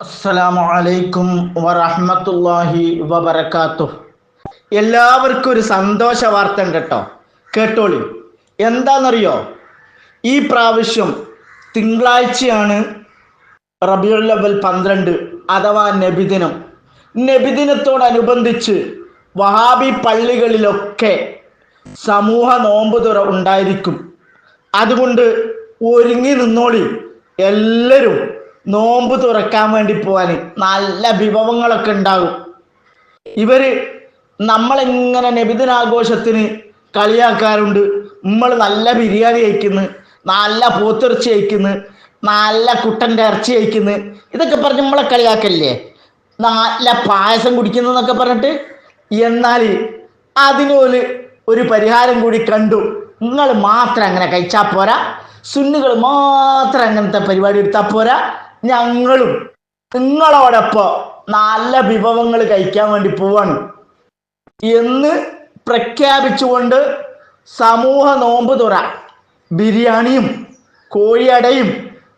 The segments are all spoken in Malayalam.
അസ്സലാമു അലൈക്കും വറഹ്മത്തുള്ളാഹി വബറകാത്തു എല്ലാവർക്കും ഒരു സന്തോഷ വാർത്ത ഉണ്ട് കേട്ടോ കേട്ടോളി. എന്താണെന്നറിയോ ഈ പ്രാവശ്യം തിങ്കളാഴ്ചയാണ് റബിയുൽ ലവൽ പന്ത്രണ്ട് അഥവാ നബിദിനം. നബിദിനത്തോടനുബന്ധിച്ച് വഹാബി പള്ളികളിലൊക്കെ സമൂഹ നോമ്പ് തുറ ഉണ്ടായിരിക്കും. അതുകൊണ്ട് ഒരുങ്ങി നിന്നോളി. എല്ലാവരും നോമ്പ് തുറക്കാൻ വേണ്ടി പോവാൻ നല്ല വിഭവങ്ങളൊക്കെ ഉണ്ടാകും. ഇവർ നമ്മളിങ്ങനെ നബിദിനാഘോഷത്തിന് കളിയാക്കാറുണ്ട്. നമ്മൾ നല്ല ബിരിയാണി കഴിക്കുന്നു നല്ല പോത്തിറച്ചി കഴിക്കുന്നു നല്ല കുട്ടന്റെ ഇറച്ചി കഴിക്കുന്നു. ഇതൊക്കെ പറഞ്ഞ് നമ്മളെ കളിയാക്കല്ലേ നല്ല പായസം കുടിക്കുന്നു എന്നൊക്കെ പറഞ്ഞിട്ട് എന്നാൽ അതിനൊരു ഒരു പരിഹാരം കൂടി കണ്ടു. നിങ്ങൾ മാത്രം അങ്ങനെ കഴിച്ചാൽ പോരാ. സുന്നുകൾ മാത്രം അങ്ങനത്തെ പരിപാടി എടുത്താൽ പോരാ. ഞങ്ങളും നിങ്ങളോടൊപ്പം നല്ല വിഭവങ്ങൾ കഴിക്കാൻ വേണ്ടി പോവാണ്. എന്ന് പ്രഖ്യാപിച്ചുകൊണ്ട് സമൂഹ നോമ്പ് തുറ. ബിരിയാണിയും കോഴിയടയും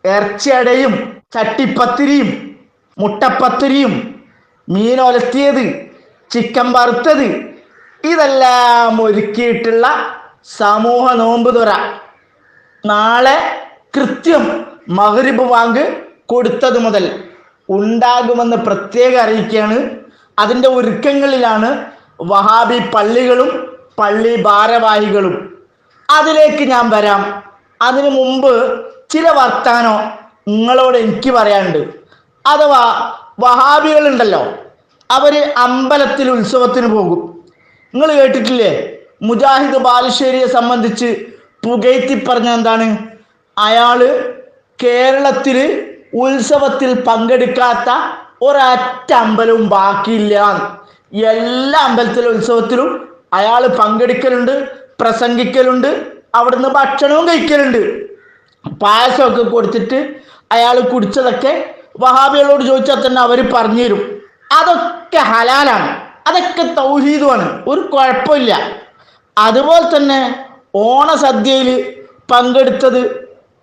ഇറച്ചിയടയും ചട്ടിപ്പത്തിരിയും മുട്ടപ്പത്തിരിയും മീനൊലത്തിയത് ചിക്കൻ വറുത്തത് ഇതെല്ലാം ഒരുക്കിയിട്ടുള്ള സമൂഹ നോമ്പ് തുറ. നാളെ കൃത്യം മകരിബ് വാങ്ക് കൊടുത്തത് മുതൽ ഉണ്ടാകുമെന്ന് പ്രത്യേകം അറിയിക്കുകയാണ്. അതിന്റെ ഒരുക്കങ്ങളിലാണ് വഹാബി പള്ളികളും പള്ളി ഭാരവാഹികളും. അതിലേക്ക് ഞാൻ വരാം. അതിനു മുമ്പ് ചില വർത്താനോ നിങ്ങളോട് എനിക്ക് പറയാനുണ്ട്. അഥവാ വഹാബികളുണ്ടല്ലോ അവർ അമ്പലത്തിൽ ഉത്സവത്തിന് പോകും. നിങ്ങൾ കേട്ടിട്ടില്ലേ? മുജാഹിദ് ബാലുശ്ശേരിയെ സംബന്ധിച്ച് പുകയത്തി പറഞ്ഞ എന്താണ് അയാൾ കേരളത്തിൽ ഉത്സവത്തിൽ പങ്കെടുക്കാത്ത ഒരൊറ്റ അമ്പലവും ബാക്കിയില്ല. എല്ലാ അമ്പലത്തിലെ ഉത്സവത്തിലും അയാൾ പങ്കെടുക്കലുണ്ട് പ്രസംഗിക്കലുണ്ട് അവിടുന്ന് ഭക്ഷണവും കഴിക്കലുണ്ട്. പായസമൊക്കെ കൊടുത്തിട്ട് അയാൾ കുടിച്ചതൊക്കെ വഹാബികളോട് ചോദിച്ചാൽ തന്നെ അവർ പറഞ്ഞു തരും അതൊക്കെ ഹലാലാണ്. അതൊക്കെ തൗഹീദുമാണ് ഒരു കുഴപ്പമില്ല. അതുപോലെ തന്നെ ഓണസദ്യയിൽ പങ്കെടുത്തത്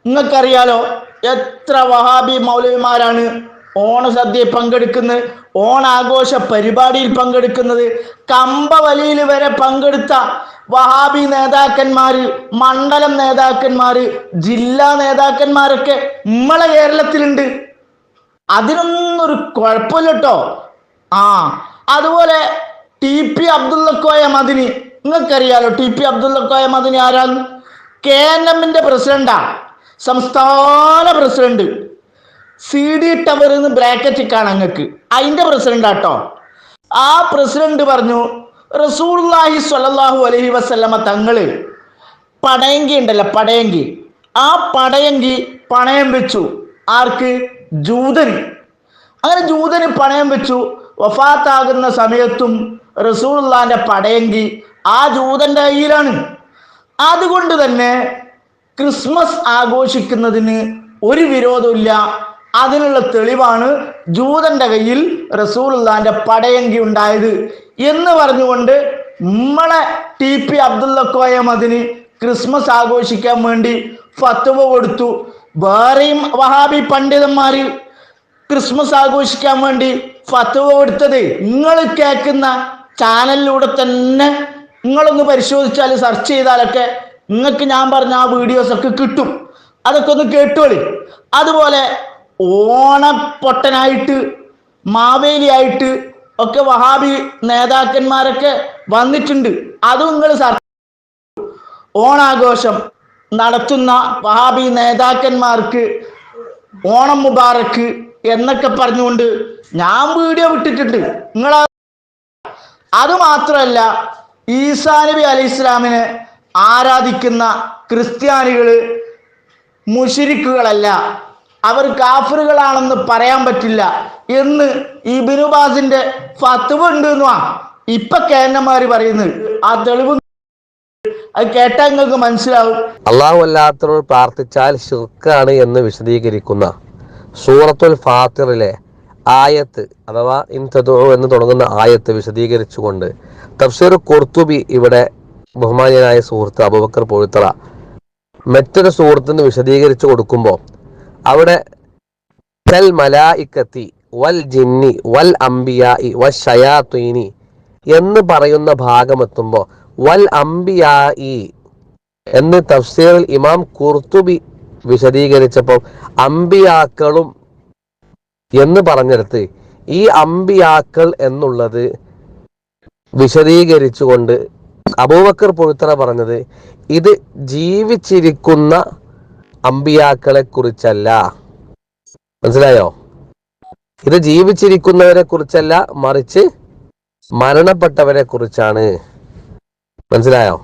നിങ്ങൾക്കറിയാലോ എത്ര വഹാബി മൗലവിമാരാണ് ഓണസദ്യയിൽ പങ്കെടുക്കുന്നത് ഓണാഘോഷ പരിപാടിയിൽ പങ്കെടുക്കുന്നത്. കമ്പവലിയിൽ വരെ പങ്കെടുത്ത വഹാബി നേതാക്കന്മാര് മണ്ഡലം നേതാക്കന്മാര് ജില്ലാ നേതാക്കന്മാരൊക്കെ നമ്മളെ കേരളത്തിലുണ്ട്. അതിനൊന്നും ഒരു കുഴപ്പമില്ല കേട്ടോ ആ അതുപോലെ ടി പി അബ്ദുള്ളക്കോയ മദിനി. നിങ്ങൾക്കറിയാലോ ടി പി അബ്ദുള്ളക്കോയ മദിനി ആരാണ്? കെ എൻ എമ്മിന്റെ പ്രസിഡന്റാ. സംസ്ഥാന പ്രസിഡന്റ് സി ഡി ടവർ എന്ന് ബ്രാക്കറ്റ് കാണാം അതിന്റെ പ്രസിഡന്റ് ആട്ടോ. ആ പ്രസിഡന്റ് പറഞ്ഞു റസൂർലാഹി സ്വല്ലല്ലാഹു അലഹി വസല്ലമ തങ്ങൾ പടയങ്കി ഉണ്ടല്ലോ പടയങ്കി. ആ പടയങ്കി പണയം വെച്ചു. ആർക്ക്? ജൂതന്. അങ്ങനെ ജൂതന് പണയം വെച്ചു. വഫാത്താകുന്ന സമയത്തും റസൂള്ളാന്റെ പടയങ്കി ആ ജൂതന്റെ കയ്യിലാണ്. അതുകൊണ്ട് തന്നെ ക്രിസ്മസ് ആഘോഷിക്കുന്നതിന് ഒരു വിരോധമില്ല അതിനുള്ള തെളിവാണ് ജൂതന്റെ കയ്യിൽ റസൂലുള്ളാന്റെ പടയങ്കി ഉണ്ടായത് എന്ന് പറഞ്ഞുകൊണ്ട് നമ്മളെ ടി പി അബ്ദുള്ളക്കോയം അതിന് ക്രിസ്മസ് ആഘോഷിക്കാൻ വേണ്ടി ഫത്തുവ കൊടുത്തു. വേറെയും വഹാബി പണ്ഡിതന്മാര് ക്രിസ്മസ് ആഘോഷിക്കാൻ വേണ്ടി ഫത്തുവ കൊടുത്തത് നിങ്ങൾ കേൾക്കുന്ന ചാനലിലൂടെ തന്നെ നിങ്ങളൊന്ന് പരിശോധിച്ചാൽ സെർച്ച് ചെയ്താലൊക്കെ നിങ്ങൾക്ക് ഞാൻ പറഞ്ഞ ആ വീഡിയോസ് ഒക്കെ കിട്ടും. അതൊക്കെ ഒന്ന് കേട്ടോളി. അതുപോലെ ഓണപ്പൊട്ടനായിട്ട് മാവേലിയായിട്ട് ഒക്കെ വഹാബി നേതാക്കന്മാരൊക്കെ വന്നിട്ടുണ്ട്. അതും നിങ്ങൾ സർ ഓണാഘോഷം നടത്തുന്ന വഹാബി നേതാക്കന്മാർക്ക് ഓണം മുബാറക്ക് എന്നൊക്കെ പറഞ്ഞുകൊണ്ട് ഞാൻ വീഡിയോ വിട്ടിട്ടുണ്ട്. നിങ്ങൾ അത് മാത്രമല്ല ഈസാ നബി ഇസ്ലാമിനെ ആരാധിക്കുന്ന ക്രിസ്ത്യാനികൾ മുഷിരിക്കുകളല്ല. അവർ കാഫറുകളാണെന്ന് പറയാൻ പറ്റില്ല. എന്ന് ഈ ബിനുബാസിന്റെ ഫത്തുവ ഉണ്ട് എന്നുവാ. ഇപ്പൊ കേന്നമാര് പറയുന്നത്. ആ തെളിവ് അത് കേട്ടാൽ നിങ്ങൾക്ക് മനസ്സിലാവും. അള്ളാഹു അല്ലാത്തവർ പ്രാർത്ഥിച്ചാൽ ഷിർക്കാണ് എന്ന് വിശദീകരിക്കുന്ന സൂറത്തുൽ ഫാത്തിറിലെ ആയത്ത് അഥവാ ഇൻ തദു എന്ന് തുടങ്ങുന്ന ആയത്ത് വിശദീകരിച്ചുകൊണ്ട് തഫ്സീർ കുർത്തുബി ഇവിടെ ബഹുമാന്യനായ സുഹൃത്ത് അബുബക്കർ പൊഴുത്തറ മറ്റൊരു സുഹൃത്തിന് വിശദീകരിച്ചു കൊടുക്കുമ്പോൾ അവിടെ കൽ മലായിക്കത്തി വൽ ജിന്നി വൽ അംബിയായി വ ഷയാത്വീനി എന്ന് പറയുന്ന ഭാഗമെത്തുമ്പോൾ വൽ അംബിയായി എന്ന് തഫ്സീറിൽ ഇമാം കുർത്തുബി വിശദീകരിച്ചപ്പോൾ അംബിയാക്കളും എന്ന് പറഞ്ഞെടുത്ത് ഈ അംബിയാക്കൾ എന്നുള്ളത് വിശദീകരിച്ചുകൊണ്ട് അബൂബക്കർ പുഴുത്തറ പറഞ്ഞത് ഇത് ജീവിച്ചിരിക്കുന്ന അമ്പിയാക്കളെ കുറിച്ചല്ല. മനസ്സിലായോ? ഇത് ജീവിച്ചിരിക്കുന്നവരെ കുറിച്ചല്ല മറിച്ച് മരണപ്പെട്ടവരെ കുറിച്ചാണ്. മനസ്സിലായോ?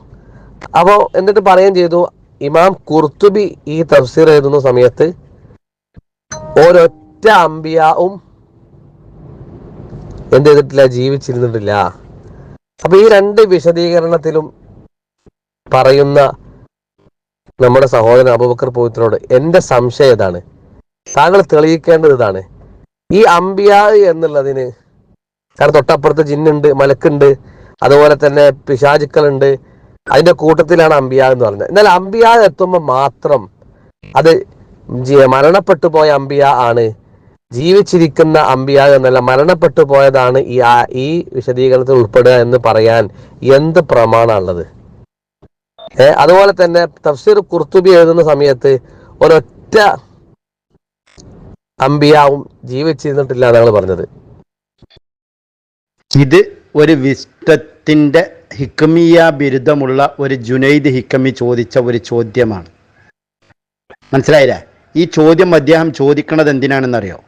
അപ്പോ എന്നിട്ട് പറയുകയും ചെയ്തു ഇമാം കുർത്തുബി ഈ തഫ്സീർ എഴുതുന്ന സമയത്ത് ഒരൊറ്റ അമ്പിയാവും എന്ത് ചെയ്തിട്ടില്ല ജീവിച്ചിരുന്നിട്ടില്ല. അപ്പൊ ഈ രണ്ട് വിശദീകരണത്തിലും പറയുന്ന നമ്മുടെ സഹോദരൻ അബുബക്കർ പോയത്തിനോട് എന്റെ സംശയം ഇതാണ് താങ്കൾ തെളിയിക്കേണ്ടത് ഇതാണ്. ഈ അമ്പിയ എന്നുള്ളതിന് കാരണം തൊട്ടപ്പുറത്ത് ജിന്നുണ്ട് മലക്കുണ്ട് അതുപോലെ തന്നെ പിശാചുക്കളുണ്ട്. അതിന്റെ കൂട്ടത്തിലാണ് അമ്പിയ എന്ന് പറഞ്ഞത്. എന്നാൽ അമ്പിയ എത്തുമ്പോൾ മാത്രം അത് മരണപ്പെട്ടു പോയ അമ്പിയ ആണ് ജീവിച്ചിരിക്കുന്ന അമ്പിയ എന്നല്ല മരണപ്പെട്ടു പോയതാണ് ഈ ഈ വിശദീകരണത്തിൽ ഉൾപ്പെടുക എന്ന് പറയാൻ എന്ത് പ്രമാണമുള്ളത്? ഏർ അതുപോലെ തന്നെ തഫ്സീർ കുർത്തുബി എഴുതുന്ന സമയത്ത് ഒരൊറ്റ അമ്പിയാവും ജീവിച്ചിരുന്നിട്ടില്ല എന്നാണ് പറഞ്ഞത്. ഇത് ഒരു വിസ്തത്തിന്റെ ഹിക്കമിയ ബിരുദമുള്ള ഒരു ജുനൈദ് ഹിക്കമി ചോദിച്ച ഒരു ചോദ്യമാണ്. മനസ്സിലായില്ലേ? ഈ ചോദ്യം അദ്ദേഹം ചോദിക്കണത് എന്തിനാണെന്നറിയോ?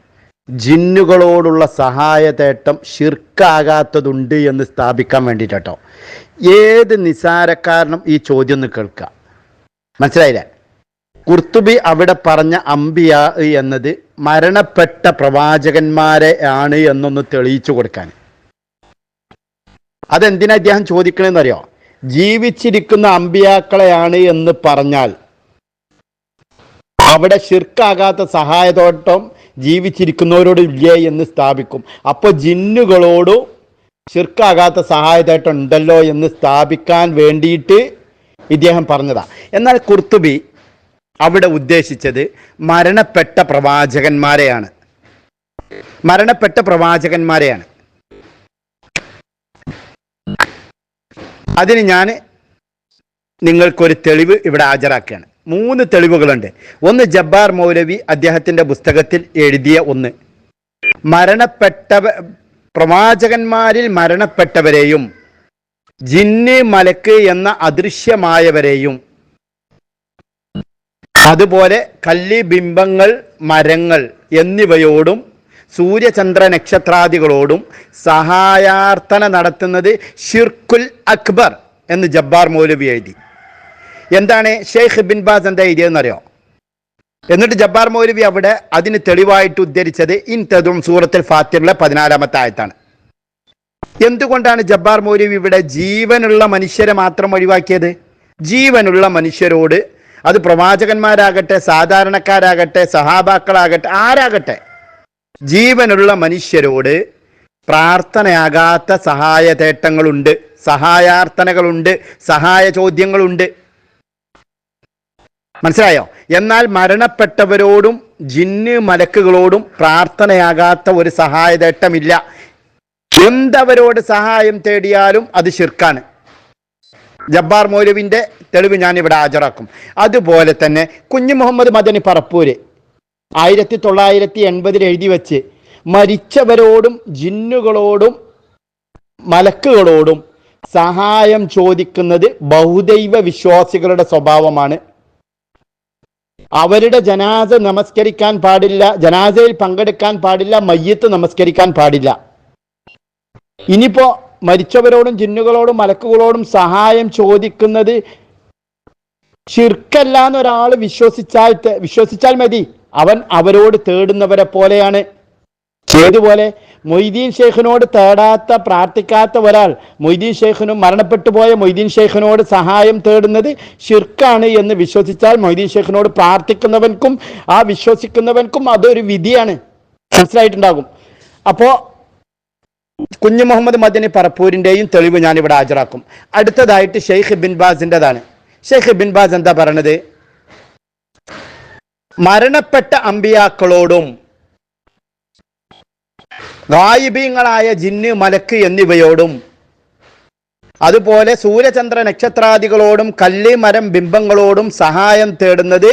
ജിന്നുകളോടുള്ള സഹായതേട്ടം ഷിർക്കാകാത്തതുണ്ട് എന്ന് സ്ഥാപിക്കാൻ വേണ്ടിയിട്ടോ ഏത് നിസാരക്കാരനും ഈ ചോദ്യം ഒന്ന് കേൾക്കുക മനസ്സിലായില്ലേ? കുർത്തുബി അവിടെ പറഞ്ഞ അമ്പിയ എന്നത് മരണപ്പെട്ട പ്രവാചകന്മാരെ ആണ് എന്നൊന്ന് തെളിയിച്ചു കൊടുക്കാൻ. അതെന്തിനാ അദ്ദേഹം ചോദിക്കണമെന്ന് അറിയോ ജീവിച്ചിരിക്കുന്ന അമ്പിയാക്കളെയാണ് എന്ന് പറഞ്ഞാൽ അവിടെ ഷിർക്കാകാത്ത സഹായതോട്ടം ജീവിച്ചിരിക്കുന്നവരോട് ഇല്ലേ എന്ന് സ്ഥാപിക്കും. അപ്പോൾ ജിന്നുകളോട് ചിർക്കാകാത്ത സഹായതായിട്ടുണ്ടല്ലോ എന്ന് സ്ഥാപിക്കാൻ വേണ്ടിയിട്ട് ഇദ്ദേഹം പറഞ്ഞതാണ് എന്നാൽ കുർത്തുബി അവിടെ ഉദ്ദേശിച്ചത് മരണപ്പെട്ട പ്രവാചകന്മാരെയാണ്. മരണപ്പെട്ട പ്രവാചകന്മാരെയാണ്. അതിന് ഞാൻ നിങ്ങൾക്കൊരു തെളിവ് ഇവിടെ ഹാജരാക്കുകയാണ്. മൂന്ന് തെളിവുകളുണ്ട്. ഒന്ന് ജബ്ബാർ മൗലവി അദ്ദേഹത്തിന്റെ പുസ്തകത്തിൽ എഴുതിയ ഒന്ന്. മരണപ്പെട്ട പ്രവാചകന്മാരിൽ മരണപ്പെട്ടവരെയും ജിന്ന് മലക്ക് എന്ന അദൃശ്യമായവരെയും. അതുപോലെ കല്ലി ബിംബങ്ങൾ മരങ്ങൾ എന്നിവയോടും സൂര്യചന്ദ്ര നക്ഷത്രാദികളോടും സഹായാർത്ഥന നടത്തുന്നത് ഷിർക്കുൽ അക്ബർ എന്ന് ജബ്ബാർ മൗലവി എഴുതി. എന്താണ് ഷെയ്ഖ് ബിൻ ബാസ് എന്താ എഴുതിയതെന്നറിയോ? എന്നിട്ട് ജബ്ബാർ മൗലവി അവിടെ അതിന് തെളിവായിട്ട് ഉദ്ധരിച്ചത് ഇൻ തതും സൂറത്തിൽ ഫാത്തിറിലെ പതിനാലാമത്തെ ആയത്താണ്. എന്തുകൊണ്ടാണ് ജബ്ബാർ മൗലവി ഇവിടെ ജീവനുള്ള മനുഷ്യരെ മാത്രം ഒഴിവാക്കിയത്? ജീവനുള്ള മനുഷ്യരോട് അത് പ്രവാചകന്മാരാകട്ടെ സാധാരണക്കാരാകട്ടെ സഹാബാക്കളാകട്ടെ ആരാകട്ടെ ജീവനുള്ള മനുഷ്യരോട് പ്രാർത്ഥനയാകാത്ത സഹായതേട്ടങ്ങളുണ്ട് സഹായാർത്ഥനകളുണ്ട് സഹായ ചോദ്യങ്ങളുണ്ട് മനസ്സിലായോ? എന്നാൽ മരണപ്പെട്ടവരോടും ജിന്ന് മലക്കുകളോടും പ്രാർത്ഥനയാകാത്ത ഒരു സഹായതേട്ടമില്ല. എന്തവരോട് സഹായം തേടിയാലും അത് ശിർക്കാണ്. ജബ്ബാർ മൗലുവിന്റെ തെളിവ് ഞാൻ ഇവിടെ ഹാജരാക്കും. അതുപോലെ തന്നെ കുഞ്ഞു മുഹമ്മദ് മദനി പറപ്പൂര് ആയിരത്തി തൊള്ളായിരത്തി എൺപതിൽ എഴുതി വെച്ച് മരിച്ചവരോടും ജിന്നുകളോടും മലക്കുകളോടും സഹായം ചോദിക്കുന്നത് ബഹുദൈവ വിശ്വാസികളുടെ സ്വഭാവമാണ്. അവരുടെ ജനാസ നമസ്കരിക്കാൻ പാടില്ല ജനാസയിൽ പങ്കെടുക്കാൻ പാടില്ല മയ്യത്ത് നമസ്കരിക്കാൻ പാടില്ല. ഇനിയിപ്പോ മരിച്ചവരോടും ജിന്നുകളോടും മലക്കുകളോടും സഹായം ചോദിക്കുന്നത് ഷിർക്കല്ല എന്നൊരാൾ വിശ്വസിച്ചാൽ വിശ്വസിച്ചാൽ മതി. അവൻ അവരോട് തേടുന്നവരെ പോലെയാണ്. ഏതുപോലെ മൊയ്തീൻ ഷെയ്ഖിനോട് തേടാത്ത പ്രാർത്ഥിക്കാത്ത ഒരാൾ മൊയ്തീൻ ഷെയ്ഖിനും മരണപ്പെട്ടു പോയ മൊയ്തീൻ ഷെയ്ഖിനോട് സഹായം തേടുന്നത് ഷിർക്കാണ് എന്ന് വിശ്വസിച്ചാൽ മൊയ്തീൻ ഷെയ്ഖിനോട് പ്രാർത്ഥിക്കുന്നവൻക്കും ആ വിശ്വസിക്കുന്നവൻക്കും അതൊരു വിധിയാണ്. മനസ്സിലായിട്ടുണ്ടാകും. അപ്പോൾ കുഞ്ഞു മുഹമ്മദ് മദനി പറപ്പൂരിന്റെയും തെളിവ് ഞാനിവിടെ ഹാജരാക്കും. അടുത്തതായിട്ട് ഷെയ്ഖ് ബിൻ ബാസിന്റെതാണ് ഷെയ്ഖ് ബിൻ ബാസ് എന്താ പറയണത്? മരണപ്പെട്ട അമ്പിയാക്കളോടും ഗായിബീങ്ങളായ ജിന്ന് മലക്ക് എന്നിവയോടും അതുപോലെ സൂര്യചന്ദ്ര നക്ഷത്രാദികളോടും കല്ല് മരം ബിംബങ്ങളോടും സഹായം തേടുന്നത്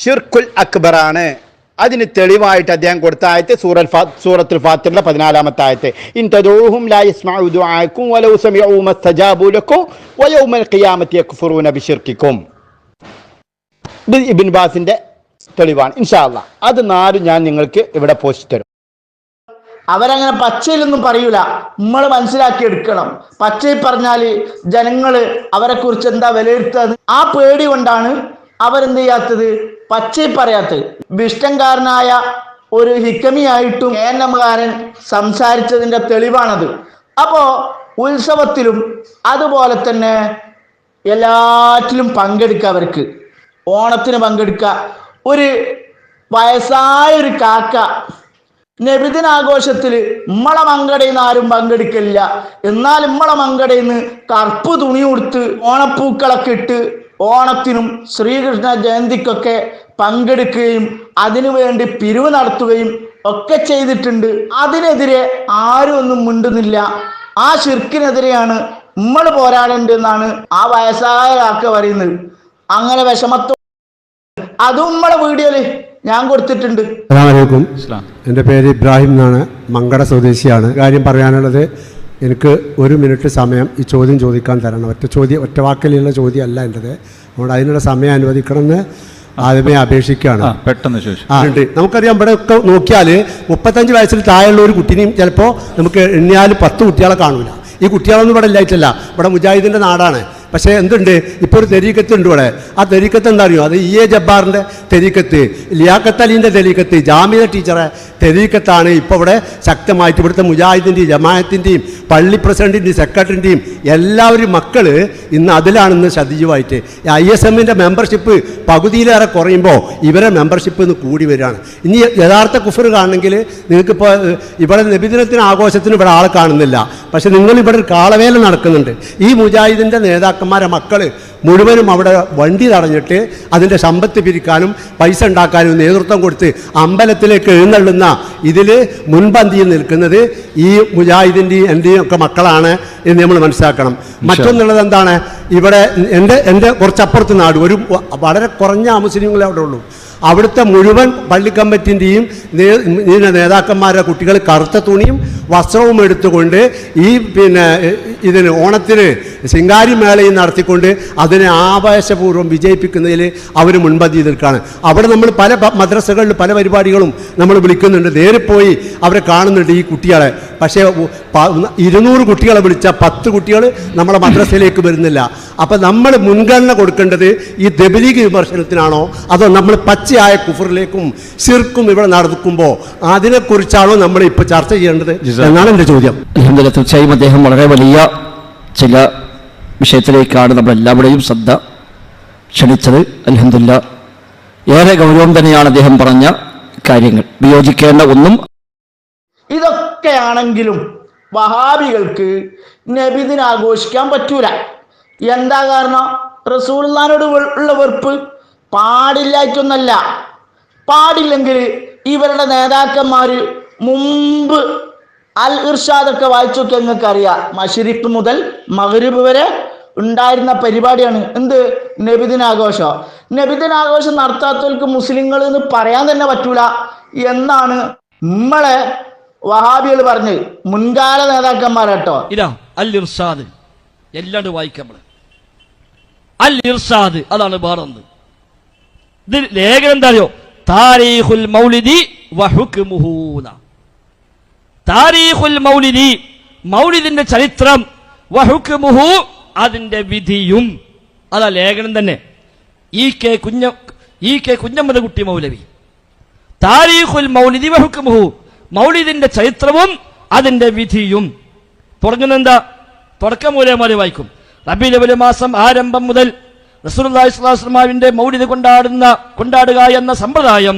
ഷിർഖുൽ അക്ബറാണ്. അതിന് തെളിവായിട്ട് അദ്ദേഹം കൊടുത്ത ആയത്ത് സൂറൽ ഫാ സൂറത്തുൽ ഫാത്തിറിലെ പതിനാലാമത്തെ ആയത്ത്. ഇൻ തദൂഹും ലാ യസ്മഉ ദുആക്കും വലൗ സമിഉ മസ്തജാബു ഇത് ഇബിൻ ബാസിന്റെ തെളിവാണ്. ഇൻഷാ അല്ലാ അത് നാലും ഞാൻ നിങ്ങൾക്ക് ഇവിടെ പോസ്റ്റ് തരും. അവരങ്ങനെ പച്ചയിലൊന്നും പറയൂല. നമ്മൾ മനസ്സിലാക്കി എടുക്കണം. പച്ചയിൽ ജനങ്ങൾ അവരെ കുറിച്ച് എന്താ വിലയിരുത്തുക ആ പേടി കൊണ്ടാണ് അവരെന്ത് ചെയ്യാത്തത്? പച്ചയിൽ പറയാത്തത്. വിഷ്ടംകാരനായ ഒരു ഹിക്കമിയായിട്ടും കേന്നമുകാരൻ സംസാരിച്ചതിന്റെ തെളിവാണത്. അപ്പോ ഉത്സവത്തിലും അതുപോലെ തന്നെ എല്ലാറ്റിലും പങ്കെടുക്കുക അവർക്ക്. ഓണത്തിന് പങ്കെടുക്കുക. ഒരു വയസ്സായ ഒരു കാക്ക നബിദിനാഘോഷത്തിൽ ഇമ്മളെ മങ്കടയിൽ നിന്ന് ആരും പങ്കെടുക്കില്ല എന്നാൽ ഇമ്മളെ മങ്കടയിൽ നിന്ന് കറുപ്പ് തുണി കൊടുത്ത് ഓണപ്പൂക്കളൊക്കെ ഇട്ട് ഓണത്തിനും ശ്രീകൃഷ്ണ ജയന്തിക്കൊക്കെ പങ്കെടുക്കുകയും അതിനു വേണ്ടി പിരിവ് നടത്തുകയും ഒക്കെ ചെയ്തിട്ടുണ്ട്. അതിനെതിരെ ആരും ഒന്നും മിണ്ടുന്നില്ല. ആ ശിർക്കിനെതിരെയാണ് നമ്മൾ പോരാടേണ്ടതെന്നാണ് ആ വയസ്സായ ആൾക്ക് പറയുന്നത്. അങ്ങനെ വിഷമത്തോ അതും നമ്മളെ വീഡിയോയിൽ ഞാൻ കൊടുത്തിട്ടുണ്ട്. അസ്സാമലൈക്കും എന്റെ പേര് ഇബ്രാഹിം എന്നാണ്. മങ്കട സ്വദേശിയാണ്. കാര്യം പറയാനുള്ളത് എനിക്ക് ഒരു മിനിറ്റ് സമയം ഈ ചോദ്യം ചോദിക്കാൻ തരണം. ഒറ്റ ചോദ്യം ഒറ്റ വാക്കിലുള്ള ചോദ്യമല്ല എന്റെത്. അതുകൊണ്ട് അതിനുള്ള സമയം അനുവദിക്കണമെന്ന് ആദ്യമേ അപേക്ഷിക്കുകയാണ്. പെട്ടെന്ന് ചോദിച്ചു. ഉണ്ട്. നമുക്കറിയാം ഇവിടെ ഒക്കെ നോക്കിയാൽ മുപ്പത്തഞ്ച് വയസ്സിൽ താഴെയുള്ള ഒരു കുട്ടിനെയും ചിലപ്പോൾ നമുക്ക് എണ്ണിയാൽ പത്ത് കുട്ടികളെ കാണൂല. ഈ കുട്ടികളൊന്നും ഇവിടെ ഇല്ലായിട്ടല്ല. ഇവിടെ മുജാഹിദിന്റെ നാടാണ്. പക്ഷേ എന്തുണ്ട്? ഇപ്പോൾ ഒരു തെരീക്കത്ത് ഉണ്ട് ഇവിടെ. ആ തെരീക്കത്ത് എന്താ അറിയോ? അത് ഇ എ ജബ്ബാറിന്റെ തെരീക്കത്ത്. ലിയാക്കത്ത് അലീന്റെ തെരീക്കത്ത്. ജാമിയ ടീച്ചറെ തെരീക്കത്താണ് ഇപ്പോൾ ഇവിടെ ശക്തമായിട്ട് ഇവിടുത്തെ മുജാഹിദിന്റെയും ജമാഅത്തിന്റെയും പള്ളി പ്രസിഡന്റിന്റെയും സെക്രട്ടറിന്റെയും എല്ലാവരും മക്കൾ ഇന്ന് അതിലാണെന്ന് സജീവമായിട്ട് ഐ എസ് എമ്മിന്റെ മെമ്പർഷിപ്പ് പകുതിയിലേറെ കുറയുമ്പോൾ ഇവരെ മെമ്പർഷിപ്പ് ഇന്ന് കൂടി വരികയാണ്. ഇനി യഥാർത്ഥ കുഫർ കാണണമെങ്കിൽ നിങ്ങൾക്കിപ്പോൾ ഇവിടെ നബിദിനത്തിന് ആഘോഷത്തിന് ഇവിടെ ആളെ കാണുന്നില്ല. പക്ഷേ നിങ്ങൾ ഇവിടെ ഒരു കാളവേല നടക്കുന്നുണ്ട്. ഈ മുജാഹിദിന്റെ നേതാക്കന്മാരെ മക്കൾ മുഴുവനും അവിടെ വണ്ടി തടഞ്ഞിട്ട് അതിന്റെ സമ്പത്ത് പിരിക്കാനും പൈസ ഉണ്ടാക്കാനും നേതൃത്വം കൊടുത്ത് അമ്പലത്തിലേക്ക് എഴുന്നള്ളുന്ന ഇതിൽ മുൻപന്തിയിൽ നിൽക്കുന്നത് ഈ മുജാഹിദിന്റെയും എന്റെയും ഒക്കെ മക്കളാണ് എന്ന് നമ്മൾ മനസ്സിലാക്കണം. മറ്റൊന്നുള്ളത് എന്താണ്? ഇവിടെ എന്റെ എന്റെ കുറച്ചപ്പുറത്ത് നാട് ഒരു വളരെ കുറഞ്ഞ മുസ്ലിങ്ങളെ അവിടെ ഉള്ളൂ. അവിടുത്തെ മുഴുവൻ പള്ളി കമ്മിറ്റിന്റെയും നേതാക്കന്മാരുടെ കുട്ടികൾ കറുത്ത തുണിയും വസ്ത്രവും എടുത്തുകൊണ്ട് ഈ പിന്നെ ഇതിന് ഓണത്തിന് ശിങ്കാരി നടത്തിക്കൊണ്ട് അതിനെ ആവേശപൂർവം വിജയിപ്പിക്കുന്നതിൽ അവർ മുൻപന്തി നിൽക്കുകയാണ്. അവിടെ നമ്മൾ പല മദ്രസകളിൽ പല പരിപാടികളും നമ്മൾ വിളിക്കുന്നുണ്ട്. നേരെ പോയി അവരെ കാണുന്നുണ്ട് ഈ കുട്ടികളെ. പക്ഷേ ഇരുന്നൂറ് കുട്ടികളെ വിളിച്ച പത്ത് കുട്ടികൾ നമ്മളെ മദ്രസയിലേക്ക് വരുന്നില്ല. അപ്പം നമ്മൾ മുൻഗണന കൊടുക്കേണ്ടത് ഈ ദബലീഗ് വിമർശനത്തിനാണോ? അതോ നമ്മൾ പച്ചയായ കുഫറിലേക്കും സിർക്കും ഇവിടെ നടക്കുമ്പോൾ അതിനെക്കുറിച്ചാണോ നമ്മൾ ഇപ്പോൾ ചർച്ച ചെയ്യേണ്ടത്? എന്നാണ് എന്റെ ചോദ്യം. അലഹമില്ല തീർച്ചയായും അദ്ദേഹം വളരെ വലിയ ചില വിഷയത്തിലേക്കാണ് നമ്മളെല്ലാവരുടെയും ശ്രദ്ധ ക്ഷണിച്ചത്. അലഹമില്ല ഏറെ ഗൗരവം തന്നെയാണ് അദ്ദേഹം പറഞ്ഞ കാര്യങ്ങൾ. വിയോജിക്കേണ്ട ഒന്നും ഇതൊക്കെയാണെങ്കിലും വഹാബികൾക്ക് നബിദിന ആഘോഷിക്കാൻ പറ്റൂല. എന്താ കാരണം? റസൂൽദാനോട് ഉള്ള വെറുപ്പ് പാടില്ലായിട്ടൊന്നല്ല. പാടില്ലെങ്കിൽ ഇവരുടെ നേതാക്കന്മാര് മുമ്പ് അൽ ഇർഷാദൊക്കെ വായിച്ചു നിങ്ങൾക്ക് അറിയാം മഷരിഫ് മുതൽ മഗ്രിബ് വരെ ഉണ്ടായിരുന്ന പരിപാടിയാണ്. എന്ത്? നബിദിനാഘോഷം. നബിദിനാഘോഷം നടത്താത്തവർക്ക് മുസ്ലിങ്ങൾ എന്ന് പറയാൻ തന്നെ പറ്റൂല. എന്നാണ് നമ്മളെ വഹാബികൾ പറഞ്ഞ്. മുൻകാല നേതാക്കന്മാരട്ടോ ഇതാ അൽ ഇർഷാദ്. എല്ലാണ്ട് വായിക്കാം അൽ ഇർഷാദ് അതാണ് വേറൊന്ന്. ലേഖനം എന്താ അറിയോ? താരീഖുൽ മൗലിദി വഹുക്മുഹൂന. താരീഖുൽ മൗലിദി മൗലിദിന്റെ ചരിത്രം വഹുക്കുമുഹു അതിന്റെ വിധിയും. അതാ ലേഖനം തന്നെ. ഇ കെ കുഞ്ഞ ഇ കെ കുഞ്ഞമ്മദ് കുട്ടി മൗലവി. താരീഖുൽ മൗലിദി വഹുക്കുമുഹു മൗലിദിന്റെ ചരിത്രവും അതിന്റെ വിധിയും. തുടങ്ങുന്ന എന്താ തുടക്കം മൂലമാരി വായിക്കും. റബി ലവൽ മാസം ആരംഭം മുതൽ റസൂലുള്ളാഹി അള്ളാഹി വസല്ലമയുടെ മൗലിദ് കൊണ്ടാടുന്ന കൊണ്ടാടുക എന്ന സമ്പ്രദായം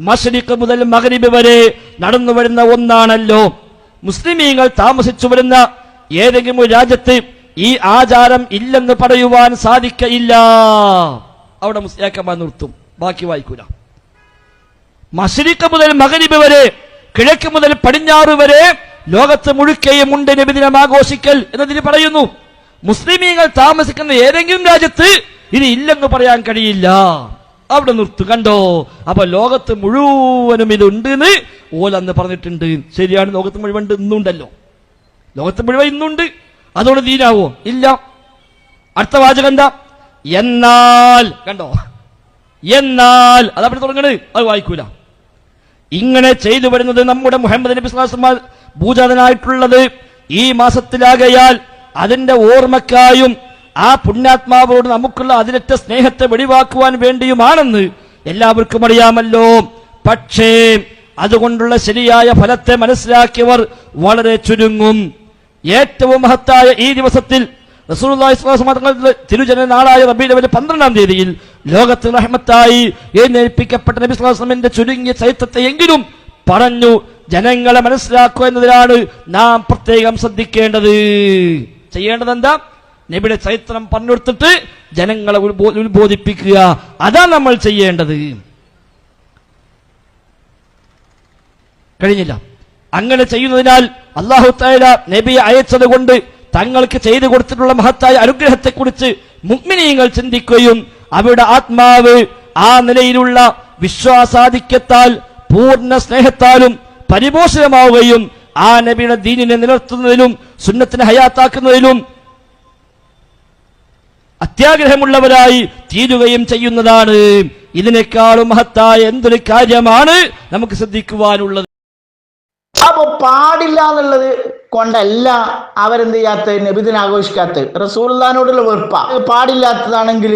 മഷരിഖ് മുതൽ മകരിബ് വരെ നടന്നു വരുന്ന ഒന്നാണല്ലോ. മുസ്ലിമീങ്ങൾ താമസിച്ചു വരുന്ന ഏതെങ്കിലും ഒരു രാജ്യത്ത് ഈ ആചാരം ഇല്ലെന്ന് പറയുവാൻ സാധിക്കയില്ല. അവിടെ മുസ്ലിയാക്കന്മാർ നിർത്തും. ബാക്കി വായിക്കൂല. മഷരിക്ക് മുതൽ മകരിബ് വരെ കിഴക്ക് മുതൽ പടിഞ്ഞാറ് വരെ ലോകത്ത് മുഴുക്കയും ഉണ്ട് നബിദിനം ആഘോഷിക്കൽ എന്നതിന് പറയുന്നു. മുസ്ലിമീങ്ങൾ താമസിക്കുന്ന ഏതെങ്കിലും രാജ്യത്ത് ഇത് ഇല്ലെന്ന് പറയാൻ കഴിയില്ല. അവിടെ നിർത്തു കണ്ടോ? അപ്പൊ ലോകത്ത് മുഴുവനും ഇതുണ്ട് എന്ന് ഓലന്ന് പറഞ്ഞിട്ടുണ്ട്. ശരിയാണ് ലോകത്ത് മുഴുവൻ ഇന്നുണ്ടല്ലോ. ലോകത്ത് മുഴുവൻ ഇന്നുണ്ട്. അതുകൊണ്ട് ദീനാവോ? ഇല്ല. അടുത്ത വാചകം എന്താ? എന്നാൽ കണ്ടോ? എന്നാൽ അതവിടെ തുടങ്ങണ്. അത് വായിക്കൂല. ഇങ്ങനെ ചെയ്തു വരുന്നത് നമ്മുടെ മുഹമ്മദ് നബി സ്വലാസ്മാ ഭൂജാതനായിട്ടുള്ളത് ഈ മാസത്തിലാകയാൽ അതിന്റെ ഓർമ്മക്കായും ആ പുണ്യാത്മാവോട് നമുക്കുള്ള അതിരറ്റ സ്നേഹത്തെ വെളിവാക്കുവാൻ വേണ്ടിയുമാണെന്ന് എല്ലാവർക്കും അറിയാമല്ലോ. പക്ഷേ അതുകൊണ്ടുള്ള ശരിയായ ഫലത്തെ മനസ്സിലാക്കിയവർ വളരെ ചുരുങ്ങും. ഏറ്റവും മഹത്തായ ഈ ദിവസത്തിൽ തിരുജന നാളായ അവ്വൽ പന്ത്രണ്ടാം തീയതിയിൽ ലോകത്തിൽ റഹ്മത്തായി എഴുന്നേൽപ്പിക്കപ്പെട്ട നബി വസല്ലമിന്റെ ചുരുങ്ങിയ ചരിത്രത്തെ എങ്കിലും പറഞ്ഞു. ജനങ്ങളെ മനസ്സിലാക്കുക എന്നതിലാണ് നാം പ്രത്യേകം ശ്രദ്ധിക്കേണ്ടത്. ചെയ്യേണ്ടത് എന്താ നബിയുടെ ചരിത്രം പറഞ്ഞെടുത്തിട്ട് ജനങ്ങളെ ഉത്ബോ- ഉത്ബോധിപ്പിക്കുക. അതാണ് നമ്മൾ ചെയ്യേണ്ടത്. കഴിഞ്ഞില്ല. അങ്ങനെ ചെയ്യുന്നതിനാൽ അള്ളാഹു താല നബിയെ അയച്ചത് കൊണ്ട് തങ്ങൾക്ക് ചെയ്തു കൊടുത്തിട്ടുള്ള മഹത്തായ അനുഗ്രഹത്തെക്കുറിച്ച് മുഗ്മിനീയങ്ങൾ ചിന്തിക്കുകയും അവരുടെ ആത്മാവ് ആ നിലയിലുള്ള വിശ്വാസാധിക്യത്താൽ പൂർണ സ്നേഹത്താലും പരിപോഷിതമാവുകയും ആ നബിയുടെ ദീനിനെ നിലനിർത്തുന്നതിലും സുന്നത്തിനെ ഹയാത്താക്കുന്നതിലും അത്യാഗ്രഹമുള്ളവരായി തീരുകയും ചെയ്യുന്നതാണ്. ഇതിനേക്കാളും മഹത്തായ എന്തൊരു കാര്യമാണ് നമുക്ക് ശ്രദ്ധിക്കുവാനുള്ളത്. അപ്പൊ പാടില്ല എന്നുള്ളത് കൊണ്ടല്ല അവരെന്ത് ചെയ്യാത്ത നബിദിനെ ആഘോഷിക്കാത്ത റസൂൽദാനോടുള്ള വെറുപ്പ. പാടില്ലാത്തതാണെങ്കിൽ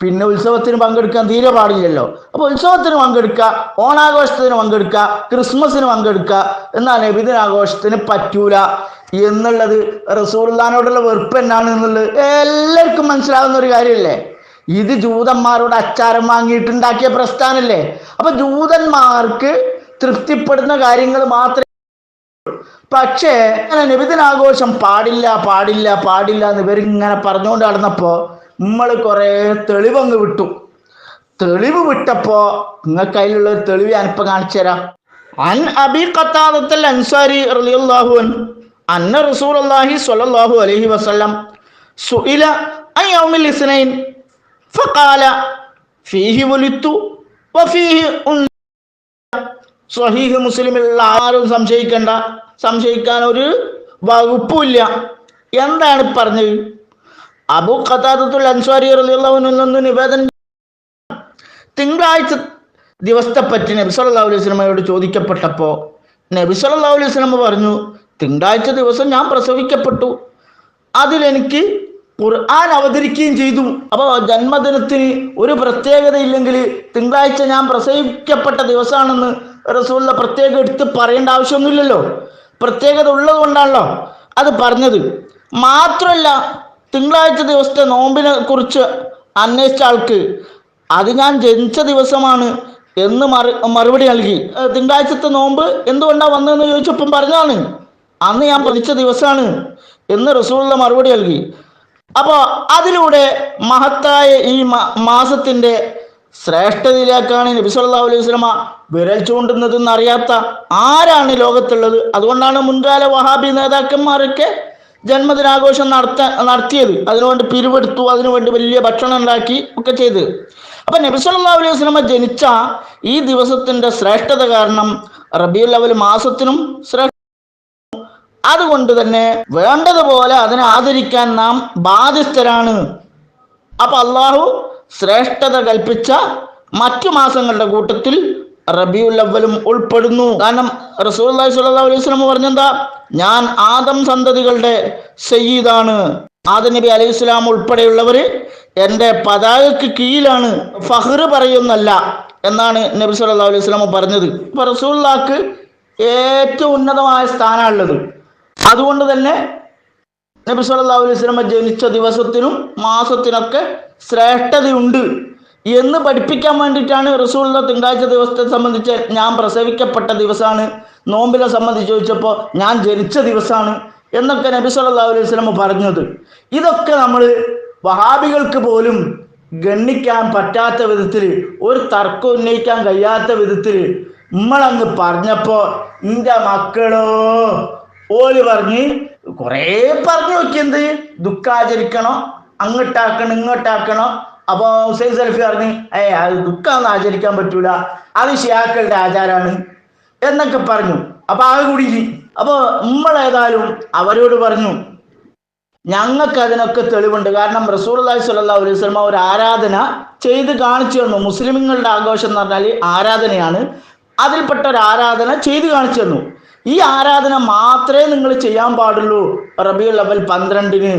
പിന്നെ ഉത്സവത്തിന് പങ്കെടുക്കാൻ തീരെ പാടില്ലല്ലോ. അപ്പൊ ഉത്സവത്തിന് പങ്കെടുക്കുക ഓണാഘോഷത്തിന് പങ്കെടുക്കുക ക്രിസ്മസിന് പങ്കെടുക്കുക എന്നാൽ നബിദിനാഘോഷത്തിന് പറ്റൂല എന്നുള്ളത് റസൂർദാനോടുള്ള വെറുപ്പ് എന്നാണ് എന്നുള്ളത് എല്ലാവർക്കും മനസ്സിലാവുന്ന ഒരു കാര്യമല്ലേ? ഇത് ജൂതന്മാരോട് അച്ചാരം വാങ്ങിയിട്ടുണ്ടാക്കിയ പ്രസ്ഥാനല്ലേ? അപ്പൊ ജൂതന്മാർക്ക് തൃപ്തിപ്പെടുന്ന കാര്യങ്ങൾ മാത്രമേ പക്ഷേ അങ്ങനെ നബിദിനാഘോഷം പാടില്ല പാടില്ല പാടില്ല എന്ന് ഇവരിങ്ങനെ പറഞ്ഞുകൊണ്ട് നടന്നപ്പോ നമ്മൾ കുറെ തെളിവങ്ങ് വിട്ടു. തെളിവ് വിട്ടപ്പോ നിങ്ങൾക്ക് അതിലുള്ള ഒരു തെളിവ് ഞാനിപ്പോ കാണിച്ചു തരാം. അൻ അബി ഖത്താദത്തുൽ അൻസാരി റളിയല്ലാഹു അൻ അന്ന റസൂലുള്ളാഹി സ്വല്ലല്ലാഹു അലൈഹി വസല്ലം സുഇല അൻ യൗമിൽ ഇസ്നൈൻ ഫഖാല ഫീഹി വുലിത്തു വഫീഹി ഉൻ സ്വഹീഹ് മുസ്ലിമിലുള്ള ആരും സംശയിക്കേണ്ട സംശയിക്കാൻ ഒരു വകുപ്പില്ല എന്താണ് പറഞ്ഞത്? അബു ഖത്താദത്തുൽ അൻസ്വാരി റളിയല്ലാഹുവിൽ നിന്ന് നിവേദനം തിങ്കളാഴ്ച ദിവസത്തെ പറ്റി നബി സല്ലല്ലാഹു അലൈഹി വസല്ലമയോട് ചോദിക്കപ്പെട്ടപ്പോൾ നബി സല്ലല്ലാഹു അലൈഹി വസല്ലമ പറഞ്ഞു തിങ്കളാഴ്ച ദിവസം ഞാൻ പ്രസവിക്കപ്പെട്ടു. അതിലെനിക്ക് ഖുർആൻ അവതരിക്കുകയും ചെയ്തു. അപ്പോൾ ജന്മദിനത്തിന് ഒരു പ്രത്യേകതയില്ലെങ്കിൽ തിങ്കളാഴ്ച ഞാൻ പ്രസവിക്കപ്പെട്ട ദിവസമാണെന്ന് റസൂല്ല പ്രത്യേകം എടുത്ത് പറയേണ്ട ആവശ്യമൊന്നുമില്ലല്ലോ. പ്രത്യേകത ഉള്ളത് കൊണ്ടാണല്ലോ അത് പറഞ്ഞത്. മാത്രമല്ല തിങ്കളാഴ്ച ദിവസത്തെ നോമ്പിനെ കുറിച്ച് അന്വേഷിച്ച ആൾക്ക് അത് ഞാൻ ജനിച്ച ദിവസമാണ് എന്ന് മറു മറുപടി നൽകി. തിങ്കളാഴ്ചത്തെ നോമ്പ് എന്തുകൊണ്ടാണ് വന്നതെന്ന് ചോദിച്ചപ്പം പറഞ്ഞാണ് അന്ന് ഞാൻ പ്രതിച്ച ദിവസമാണ് എന്ന് റസൂലുള്ള മറുപടി നൽകി. അപ്പോൾ അതിലൂടെ മഹത്തായ ഈ മാസത്തിന്റെ ശ്രേഷ്ഠതയിലേക്കാണ് നബി സല്ലല്ലാഹു അലൈഹി സ്വലമ വിരൽ ചൂണ്ടുന്നതെന്ന് അറിയാത്ത ആരാണ് ലോകത്തുള്ളത്? അതുകൊണ്ടാണ് മുൻകാല വഹാബി നേതാക്കന്മാരൊക്കെ ജന്മദിനാഘോഷം നടത്ത നടത്തിയത്. അതിനുവേണ്ടി പിരിവെടുത്തു അതിനുവേണ്ടി വലിയ ഭക്ഷണം ഉണ്ടാക്കി ഒക്കെ ചെയ്ത്. അപ്പൊ നബി സല്ലല്ലാഹു അലൈഹി ജനിച്ച ഈ ദിവസത്തിന്റെ ശ്രേഷ്ഠത കാരണം റബിയുൽ അവൽ മാസത്തിനും ശ്രേഷ്ഠ അതുകൊണ്ട് തന്നെ വേണ്ടതുപോലെ അതിനെ ആദരിക്കാൻ നാം ബാധ്യസ്ഥരാണ്. അപ്പൊ അള്ളാഹു ശ്രേഷ്ഠത കൽപ്പിച്ച മറ്റു മാസങ്ങളുടെ കൂട്ടത്തിൽ റബിയുൽ അവലും ഉൾപ്പെടുന്നു. കാരണം റസൂൽ സ്വല്ലല്ലാഹു അലൈഹി വസല്ലം പറഞ്ഞെന്താ? ഞാൻ ആദം സന്തതികളുടെ സയ്യിദാണ്. ആദം നബി അലൈഹി സ്വലാം ഉൾപ്പെടെയുള്ളവര് എന്റെ പതാകയ്ക്ക് കീഴിലാണ് ഫഹ്റ് പറയുന്നല്ല എന്നാണ് നബി സല്ലാ അലൈഹി സ്വലാമ പറഞ്ഞത്. ഇപ്പൊ റസൂള്ളാക്ക് ഏറ്റവും ഉന്നതമായ സ്ഥാനമുള്ളത് അതുകൊണ്ട് തന്നെ നബി സല്ലാ അലൈഹി സ്വലമ ജനിച്ച ദിവസത്തിനും മാസത്തിനൊക്കെ ശ്രേഷ്ഠതയുണ്ട്. എന്ന് പഠിപ്പിക്കാൻ വേണ്ടിയിട്ടാണ് റസൂലുള്ള തിങ്കളാഴ്ച ദിവസത്തെ സംബന്ധിച്ച് ഞാൻ പ്രസവിക്കപ്പെട്ട ദിവസമാണ്. നോമ്പിനെ സംബന്ധിച്ച് ചോദിച്ചപ്പോൾ ഞാൻ ജനിച്ച ദിവസമാണ് എന്നൊക്കെ നബി സല്ലാ അലൈഹി സ്വലമ പറഞ്ഞത്. ഇതൊക്കെ നമ്മൾ വഹാബികൾക്ക് പോലും ഗണ്ണിക്കാൻ പറ്റാത്ത വിധത്തിൽ ഒരു തർക്കം ഉന്നയിക്കാൻ കഴിയാത്ത വിധത്തിൽ നമ്മളങ്ങ് പറഞ്ഞപ്പോ ഇന്റെ മക്കളോ ഓൽ പറഞ്ഞ് കുറേ പറഞ്ഞു നോക്കിയത് ദുഃഖാചരിക്കണോ? അങ്ങോട്ടാക്കണം ഇങ്ങോട്ടാക്കണം? അപ്പൊ ഹുസൈൻ സലഫി പറഞ്ഞ് ഏ അത് ദുഃഖമൊന്നും ആചരിക്കാൻ പറ്റൂല. അത് ഷിയാക്കളുടെ ആചാരമാണ് എന്നൊക്കെ പറഞ്ഞു. അപ്പൊ ആ കുടുങ്ങി അപ്പൊ നമ്മളേതായാലും അവരോട് പറഞ്ഞു ഞങ്ങൾക്ക് അതിനൊക്കെ തെളിവുണ്ട്. കാരണം റസൂൽ അള്ളാഹി സ്വല്ലാ അലൈഹി സ്വലമ ഒരു ആരാധന ചെയ്ത് കാണിച്ചു തന്നു. മുസ്ലിമുകളുടെ ആഘോഷം എന്ന് പറഞ്ഞാൽ ആരാധനയാണ്. അതിൽപ്പെട്ട ഒരു ആരാധന ചെയ്ത് കാണിച്ചു തന്നു. ഈ ആരാധന മാത്രമേ നിങ്ങൾ ചെയ്യാൻ പാടുള്ളൂ. റബിയുൽ അവൽ പന്ത്രണ്ടിന്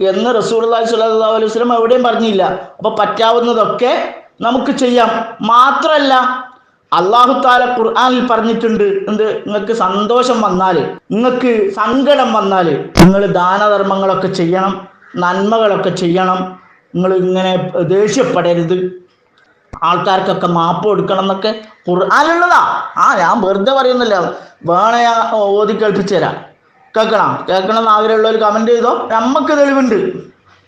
എന്ന് റസൂർ അള്ളാഹി സ്വല്ലാ അലൈഹി വസ്ലം എവിടെയും പറഞ്ഞില്ല. അപ്പൊ പറ്റാവുന്നതൊക്കെ നമുക്ക് ചെയ്യാം. മാത്രല്ല അള്ളാഹു താല ഖുർആാനിൽ പറഞ്ഞിട്ടുണ്ട്. എന്ത്? നിങ്ങൾക്ക് സന്തോഷം വന്നാൽ നിങ്ങൾക്ക് സങ്കടം വന്നാൽ നിങ്ങൾ ദാനധർമ്മങ്ങളൊക്കെ ചെയ്യണം നന്മകളൊക്കെ ചെയ്യണം. നിങ്ങൾ ഇങ്ങനെ ദേഷ്യപ്പെടരുത്. ആൾക്കാർക്കൊക്കെ മാപ്പ് കൊടുക്കണം എന്നൊക്കെ ഖുർആാനുള്ളതാ ആ ഞാൻ വെറുതെ പറയുന്നില്ല. വേണേ ഓതി കേൾപ്പിച്ചു തരാം. കേൾക്കണം. കേൾക്കണം ആഗ്രഹമുള്ളവർ കമന്റ് ചെയ്തോ? നമുക്ക് തെളിവുണ്ട്.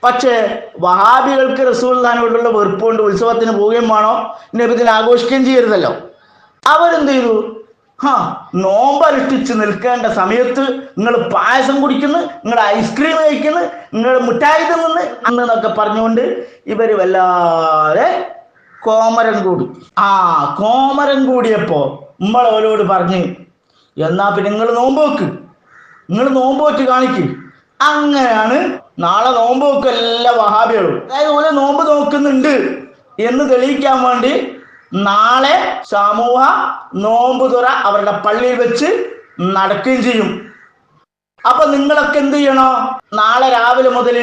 പക്ഷേ വഹാബികൾക്ക് റസൂൽദാനോടുള്ള വെറുപ്പ് കൊണ്ട് ഉത്സവത്തിന് പോവുകയും വേണോ? നബിദിനെ ആഘോഷിക്കുകയും ചെയ്യരുതല്ലോ. അവരെന്ത് ചെയ്തു? ഹാ നോമ്പനുഷ്ഠിച്ച് നിൽക്കേണ്ട സമയത്ത് നിങ്ങൾ പായസം കുടിക്കുന്നു നിങ്ങൾ ഐസ്ക്രീം കഴിക്കുന്നു നിങ്ങൾ മിഠായി തിന്നുന്നു അന്നെന്നൊക്കെ പറഞ്ഞുകൊണ്ട് ഇവർ വല്ലാതെ കോമരം കൂടി. ആ കോമരം കൂടിയപ്പോ നമ്മളോരോട് പറഞ്ഞ് എന്നാ പിന്നെ നിങ്ങൾ നോമ്പ് വെക്ക്. നിങ്ങൾ നോമ്പ് വെച്ച് കാണിക്കും. അങ്ങനെയാണ് നാളെ നോമ്പ് നോക്കുക എല്ലാ വഹാബികളും. അതായത് ഓരോ നോമ്പ് നോക്കുന്നുണ്ട് എന്ന് തെളിയിക്കാൻ വേണ്ടി നാളെ സമൂഹ നോമ്പ് തുറ അവരുടെ പള്ളിയിൽ വെച്ച് നടക്കുകയും ചെയ്യും. അപ്പൊ നിങ്ങളൊക്കെ എന്ത് ചെയ്യണോ? നാളെ രാവിലെ മുതൽ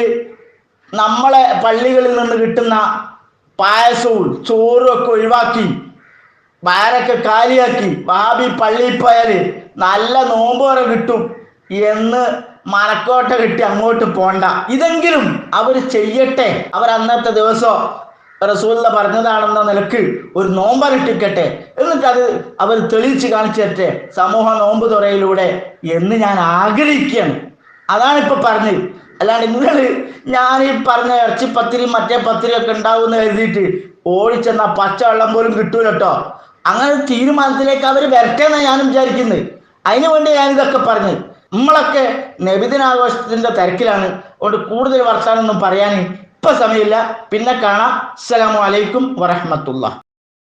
നമ്മളെ പള്ളികളിൽ നിന്ന് കിട്ടുന്ന പായസവും ചോറും ഒക്കെ ഒഴിവാക്കി വയറൊക്കെ കാലിയാക്കി വാബി പള്ളിയിൽ പോയാൽ നല്ല നോമ്പ് വരെ കിട്ടും. എന്ന് മനക്കോട്ട കിട്ടി അങ്ങോട്ട് പോണ്ട. ഇതെങ്കിലും അവർ ചെയ്യട്ടെ. അവർ അന്നത്തെ ദിവസം റസൂല പറഞ്ഞതാണെന്ന നിലയ്ക്ക് ഒരു നോമ്പരട്ടിക്കട്ടെ എന്നിട്ട് അത് അവർ തെളിയിച്ച് കാണിച്ചിട്ടെ. സമൂഹ നോമ്പ് തുറയിലൂടെ എന്ന് ഞാൻ ആഗ്രഹിക്കുകയാണ്. അതാണ് ഇപ്പൊ പറഞ്ഞത്. അല്ലാണ്ട് നിങ്ങൾ ഞാൻ ഈ പറഞ്ഞ ഇറച്ചി പത്തിരി മറ്റേ പത്തിരി ഒക്കെ ഉണ്ടാവും എന്ന് കരുതിയിട്ട് ഓടിച്ചെന്ന പച്ചവെള്ളം പോലും കിട്ടൂല കേട്ടോ അങ്ങനെ തീരുമാനത്തിലേക്ക് അവർ വരട്ടെ എന്നാണ് ഞാനും വിചാരിക്കുന്നത് അതിനു വേണ്ടി ഞാൻ ഇതൊക്കെ പറഞ്ഞു. നമ്മളൊക്കെ നബിദിനാഘോഷത്തിന്റെ തിരക്കിലാണ്. അതുകൊണ്ട് കൂടുതൽ വർത്താനൊന്നും പറയാൻ ഇപ്പൊ സമയമില്ല. പിന്നെ കാണാം. അസ്സലാമു അലൈക്കും വറഹമത്തുള്ള